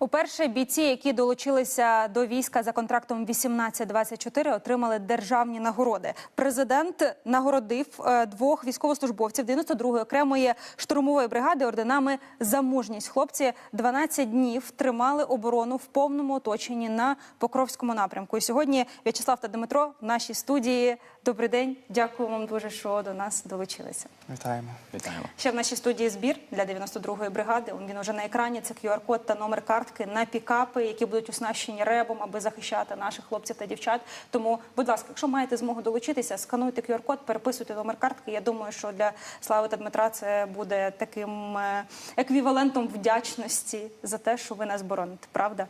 Уперше бійці, які долучилися до війська за контрактом 18-24, отримали державні нагороди. Президент нагородив е, двох військовослужбовців 92-ї окремої штурмової бригади орденами за мужність. Хлопці 12 днів тримали оборону в повному оточенні на Покровському напрямку. І сьогодні В'ячеслав та Дмитро в нашій студії. Добрий день, дякую вам дуже, що до нас долучилися. Вітаємо. Вітаємо. Ще в нашій студії збір для 92-ї бригади. Він уже на екрані. Це QR-код та номер картки на пікапи, які будуть оснащені ребом, аби захищати наших хлопців та дівчат. Тому, будь ласка, якщо маєте змогу долучитися, скануйте QR-код, переписуйте номер картки. Я думаю, що для Слави та Дмитра це буде таким е, еквівалентом вдячності за те, що ви нас бороните. Правда?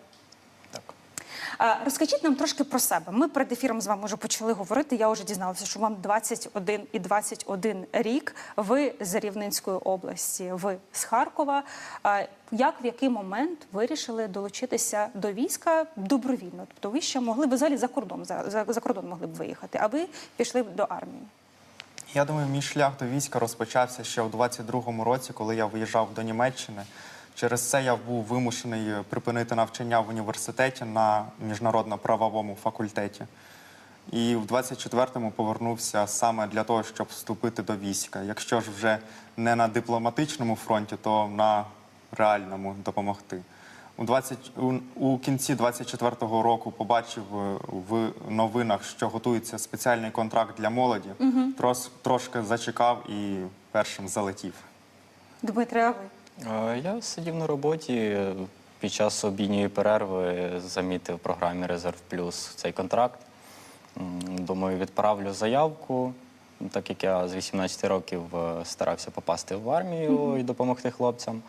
А, Розкажіть нам трошки про себе. Ми перед ефіром з вами вже почали говорити. Я вже дізналася, що вам 21 і 21 рік. Ви з Рівненської області, ви з Харкова. Як в який момент вирішили долучитися до війська добровільно? Тобто ви ще могли ви взагалі за кордон за, за, за кордон могли б виїхати, а ви пішли до армії. Я думаю, мій шлях до війська розпочався ще у 22-му році, коли я виїжджав до Німеччини. Через це я був вимушений припинити навчання в університеті на міжнародно-правовому факультеті. І в 24-му повернувся саме для того, щоб вступити до війська. Якщо ж вже не на дипломатичному фронті, то на реальному допомогти. У, 20, у, кінці 24-го року побачив е, в новинах, що готується спеціальний контракт для молоді. Трос, трошки зачекав і першим залетів. Дмитре, а ви? Я сидів на роботі під час обідньої перерви, замітив в програмі Резерв Плюс цей контракт. Думаю, відправлю заявку, так як я з 18 років е, старався попасти в армію і допомогти хлопцям.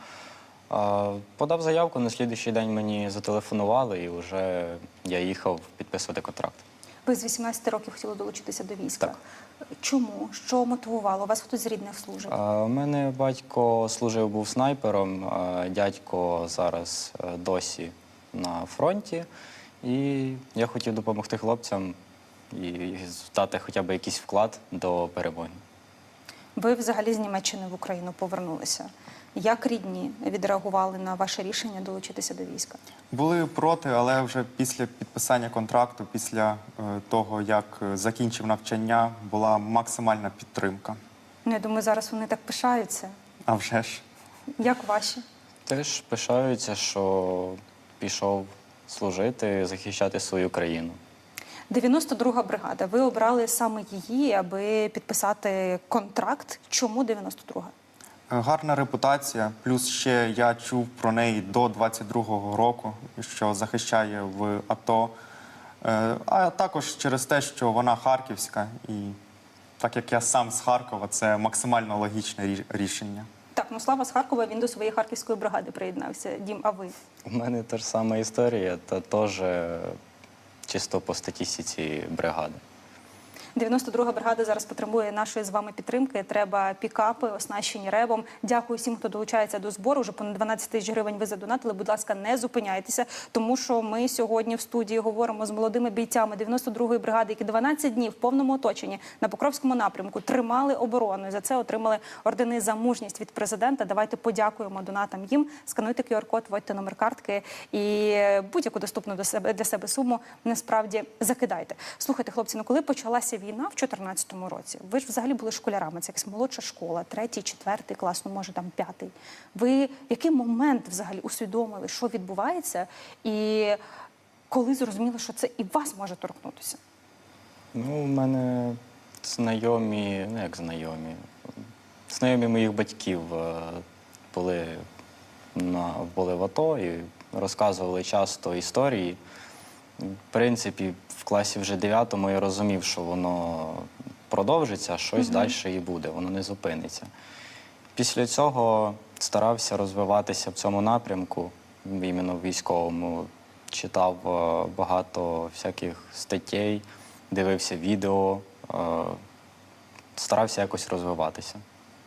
Подав заявку, на слідуючий день мені зателефонували, і вже я їхав підписувати контракт. Ви з 18 років хотіли долучитися до війська. Так. Чому? Що мотивувало? У вас хтось з рідних служить? У мене батько служив був снайпером, а дядько зараз е, досі на фронті. І я хотів допомогти хлопцям і дати хоча б якийсь вклад до перемоги. Ви взагалі з Німеччини в Україну повернулися. Як рідні відреагували на ваше рішення долучитися до війська? Були проти, але вже після підписання контракту, після е, того, як е, закінчив навчання, була максимальна підтримка. Ну, я думаю, зараз вони так пишаються. А вже ж. Як ваші? Теж пишаються, що пішов служити, захищати свою країну. 92-га бригада. Ви обрали саме її, аби підписати контракт. Чому 92-га? Гарна репутація. Плюс ще я чув про неї до 22-го року, що захищає в АТО. Е, А також через те, що вона харківська, і так як я сам з Харкова, це максимально логічне рішення. Так, ну Слава з Харкова, він до своєї харківської бригади приєднався. Дім, а ви? У мене та ж сама історія, та теж чисто по статистиці бригади. 92-га бригада зараз потребує нашої з вами підтримки. Треба пікапи, оснащені ребом. Дякую всім, хто долучається до збору. Вже понад 12 тисяч гривень ви задонатили. Будь ласка, не зупиняйтеся, тому що ми сьогодні в студії говоримо з молодими бійцями 92-ї бригади, які 12 днів в повному оточенні на Покровському напрямку тримали оборону. І за це отримали ордени за мужність від президента. Давайте подякуємо донатам їм. Скануйте QR-код, вводьте номер картки і будь-яку доступну до себе для себе суму насправді закидайте. Слухайте, хлопці, ну коли почалася війна в 2014 році, ви ж взагалі були школярами, це якась молодша школа, третій, четвертий клас, ну може там п'ятий. Ви в який момент взагалі усвідомили, що відбувається, і коли зрозуміли, що це і вас може торкнутися? Ну, у мене знайомі, ну як знайомі, знайомі моїх батьків е, були, на, були в АТО і розказували часто історії. В принципі, в класі вже 9 я розумів, що воно продовжиться, щось далі і буде, воно не зупиниться. Після цього старався розвиватися в цьому напрямку, іменно в військовому. Читав е, багато всяких статей, дивився відео, е, старався якось розвиватися.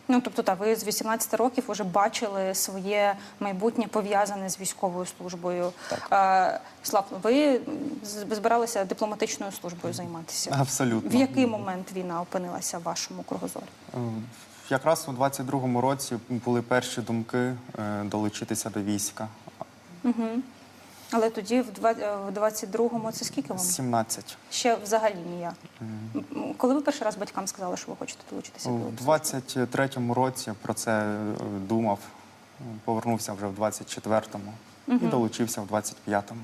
Ну тобто, так, ви з 18 років вже бачили своє майбутнє пов'язане з військовою службою. Е, Слав, ви збиралися дипломатичною службою займатися. Абсолютно. В який момент війна опинилася в вашому кругозорі? Е, Якраз у 22-му році були перші думки е, долучитися до війська. Але тоді в два- е, в 22-му це скільки вам? 17. Ще взагалі ніяк. М, Коли ви перший раз батькам сказали, що ви хочете долучитися до У служби? 23-му році про це е, думав. Повернувся вже в 24-му і долучився в 25-му.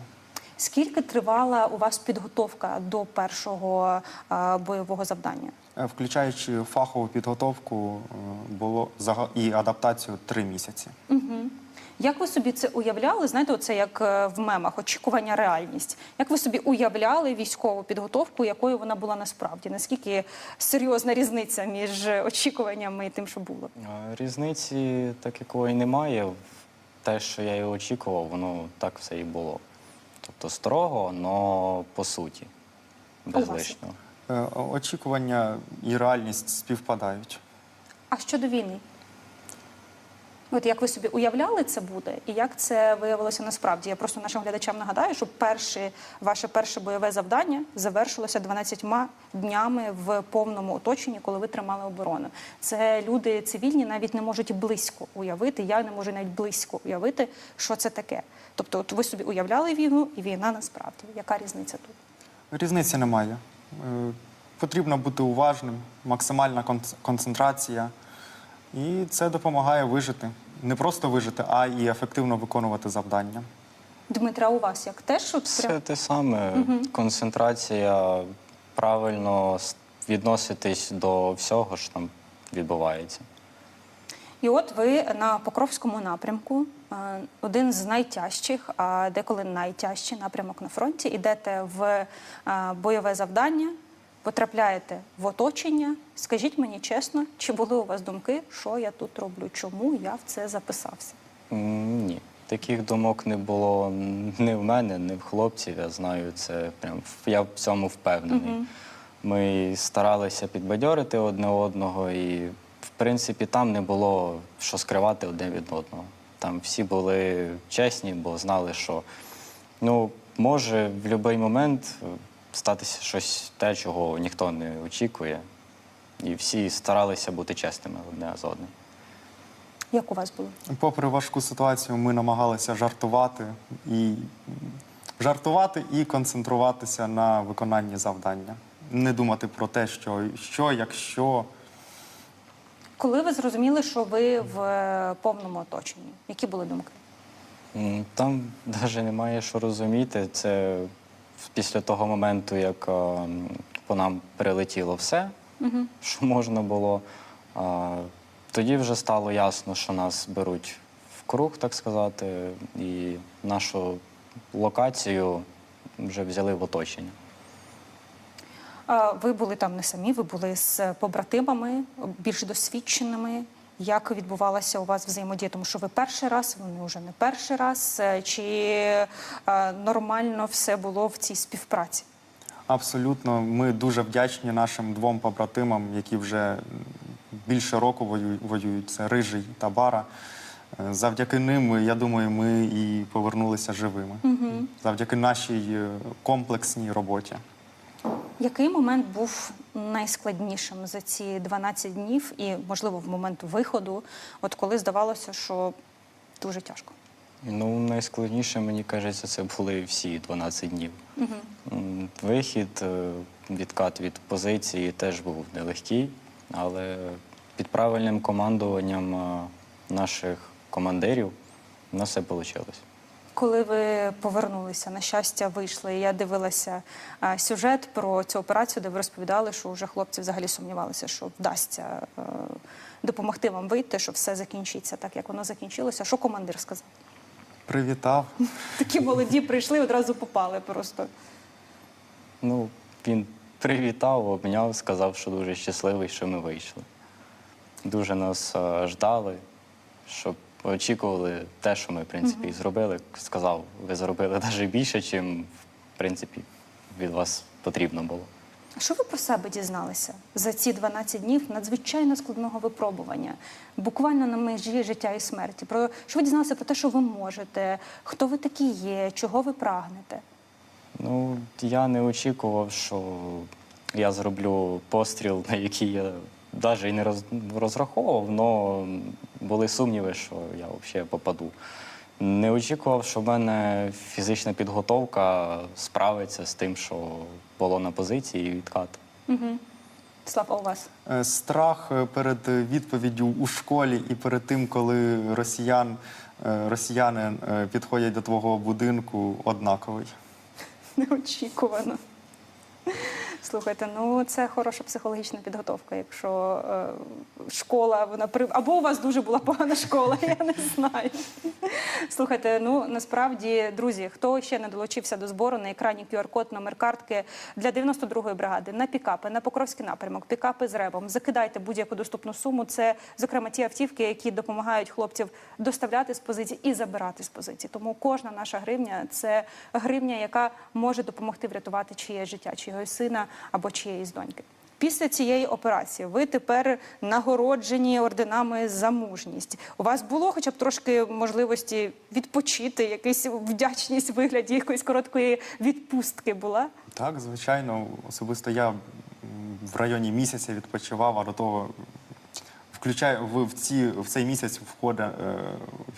Скільки тривала у вас підготовка до першого е, бойового завдання? Е, Включаючи фахову підготовку, е, було зага- і адаптацію три місяці. Як ви собі це уявляли? Знаєте, оце як е, в мемах очікування, реальність. Як ви собі уявляли військову підготовку, якою вона була насправді? Наскільки серйозна різниця між очікуваннями і тим, що було? Різниці так якої немає. Те, що я і очікував, воно так все і було. Тобто строго, але по суті, без лишнього. Е, Очікування і реальність співпадають. А щодо війни? От як ви собі уявляли це буде, і як це виявилося насправді? Я просто нашим глядачам нагадаю, що перше, ваше перше бойове завдання завершилося 12 днями в повному оточенні, коли ви тримали оборону. Це люди цивільні навіть не можуть близько уявити. Я не можу навіть близько уявити, що це таке. Тобто, от ви собі уявляли війну і війна насправді. Яка різниця тут? Різниці немає. Е, Потрібно бути уважним, максимальна концентрація, і це допомагає вижити. Не просто вижити, а і ефективно виконувати завдання. Дмитра, у вас як теж Все те саме. Концентрація, правильно відноситись до всього, що там відбувається. І от ви на Покровському напрямку, е, один з найтяжчих, а деколи найтяжчий напрямок на фронті. Ідете в е, бойове завдання, потрапляєте в оточення. Скажіть мені чесно, чи були у вас думки, що я тут роблю, чому я в це записався? Ні, таких думок не було ні в мене, ні в хлопців. Я знаю це прям я в цьому впевнений. Ми старалися підбадьорити одне одного, і в принципі там не було що скривати одне від одного. Там всі були чесні, бо знали, що ну, може в будь-який момент статися щось те, чого ніхто не очікує. І всі старалися бути чесними одне з одним. Як у вас було? Попри важку ситуацію, ми намагалися жартувати і жартувати і концентруватися на виконанні завдання. Не думати про те, що, що якщо. Коли ви зрозуміли, що ви в е, повному оточенні? Які були думки? Там навіть немає що розуміти. Це після того моменту, як е, по нам прилетіло все, що можна було. а, Тоді вже стало ясно, що нас беруть в круг, так сказати, і нашу локацію вже взяли в оточення. Ви були там не самі, ви були з побратимами, більш досвідченими. Як відбувалася у вас взаємодія? Тому що ви перший раз, вони вже не перший раз. Е, Чи е, нормально все було в цій співпраці? Абсолютно, ми дуже вдячні нашим двом побратимам, які вже більше року воюють. Це Рижий та Бара. Е, Завдяки ним, я думаю, ми і повернулися живими. Завдяки нашій комплексній роботі. Який момент був найскладнішим за ці 12 днів, і можливо в момент виходу, от коли здавалося, що дуже тяжко? Ну, найскладніше, мені кажеться, це були всі 12 днів. М, Вихід, е, відкат від позиції теж був нелегкий, але під правильним командуванням е, наших командирів у нас все вийшло. Коли ви повернулися, на щастя, вийшли. Я дивилася сюжет про цю операцію, де ви розповідали, що вже хлопці взагалі сумнівалися, що вдасться е, допомогти вам вийти, що все закінчиться так, як воно закінчилося. Що командир сказав? Привітав. Такі молоді прийшли, одразу попали просто. Ну, він привітав, обняв, сказав, що дуже щасливий, що ми вийшли. Дуже нас е, ждали, щоб очікували те, що ми, в принципі, і зробили. Сказав, ви зробили навіть більше, чим, в принципі, від вас потрібно було. А Що ви про себе дізналися за ці 12 днів надзвичайно складного випробування, буквально на межі життя і смерті? Про що ви дізналися про те, що ви можете, хто ви такі є, чого ви прагнете? Ну, я не очікував, що я зроблю постріл, на який я навіть і не розраховував, але були сумніви, що я взагалі попаду. Не очікував, що в мене фізична підготовка справиться з тим, що було на позиції і відкат. Слава, у вас. Е, Страх е, перед відповіддю у школі і перед тим, коли росіян, е, росіяни підходять до твого будинку, однаковий. Неочікувано. Слухайте, ну це хороша психологічна підготовка. Якщо е, школа, вона при або у вас дуже була погана школа, я не знаю. Слухайте, ну насправді, друзі, хто ще не долучився до збору на екрані QR-код, номер картки для 92-ї бригади на пікапи, на Покровський напрямок, пікапи з ребом. Закидайте будь-яку доступну суму. Це зокрема ті автівки, які допомагають хлопців доставляти з позицій і забирати з позицій. Тому кожна наша гривня це гривня, яка може допомогти врятувати чиєсь життя, чиєгось сина або чиєїсь доньки. Після цієї операції ви тепер нагороджені орденами за мужність. У вас було хоча б трошки можливості відпочити, якась вдячність в вигляді якоїсь короткої відпустки була? Так, звичайно, особисто я в районі місяця відпочивав, а до того включаю в, в, ці, в цей місяць входить е,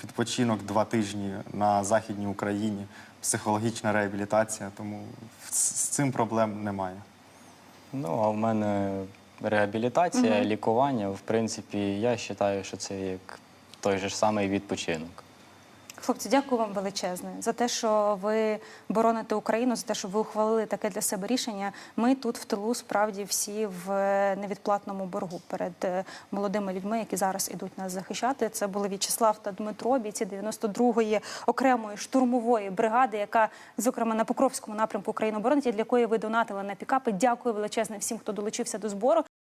відпочинок два тижні на Західній Україні, психологічна реабілітація, тому з, цим проблем немає. Ну, а в мене реабілітація, лікування. В принципі, я вважаю, що це як той же ж самий відпочинок. Хлопці, дякую вам величезне за те, що ви бороните Україну, за те, що ви ухвалили таке для себе рішення. Ми тут в тилу справді всі в е, невідплатному боргу перед е, молодими людьми, які зараз ідуть нас захищати. Це були В'ячеслав та Дмитро, бійці 92-ї окремої штурмової бригади, яка зокрема на Покровському напрямку України боронить, для якої ви донатили на пікапи. Дякую величезне всім, хто долучився до збору.